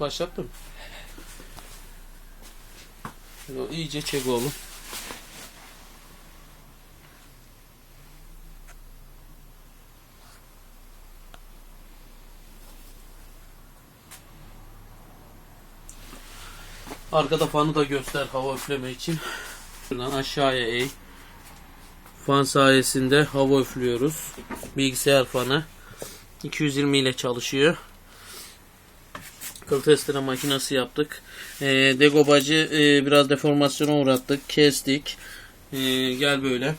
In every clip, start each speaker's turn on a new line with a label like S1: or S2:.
S1: Başlattım. Şunu iyice çek oğlum. Arkada fanı da göster hava üfleme için. Buradan aşağıya eğ. Fan sayesinde hava üflüyoruz. Bilgisayar fanı. 220 ile çalışıyor. Kıl testere makinesi yaptık. E, degobacı e, biraz deformasyona uğrattık. Kestik. E, gel böyle.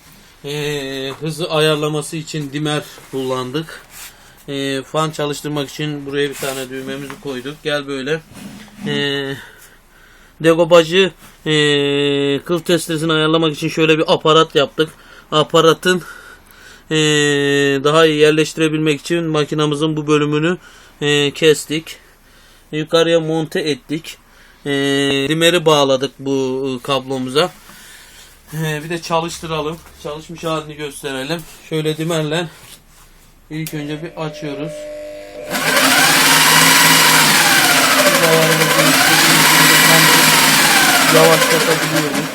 S1: E, hızı ayarlaması için dimer kullandık. E, fan çalıştırmak için buraya bir tane düğmemizi koyduk. Gel böyle. E, degobacı e, kıl testeresini ayarlamak için şöyle bir aparat yaptık. Aparatın e, daha iyi yerleştirebilmek için makinamızın bu bölümünü e, kestik. Yukarıya monte ettik. E, dimeri bağladık bu e, kablomuza. E, bir de çalıştıralım. Çalışmış halini gösterelim. Şöyle dimerle ilk önce bir açıyoruz. Kaldırıp yavaşlatabiliyoruz.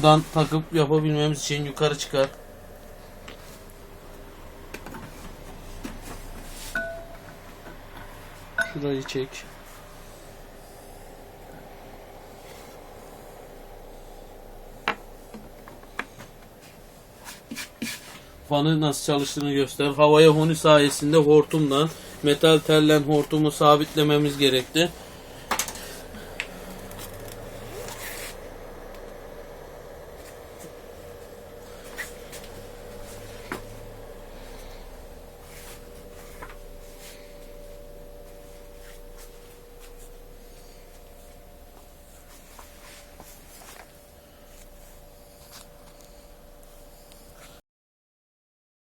S1: Şuradan takıp yapabilmemiz için yukarı çıkar. Şurayı çek. Fanı nasıl çalıştığını göster. Havaya honi sayesinde hortumdan metal tellen hortumu sabitlememiz gerekti.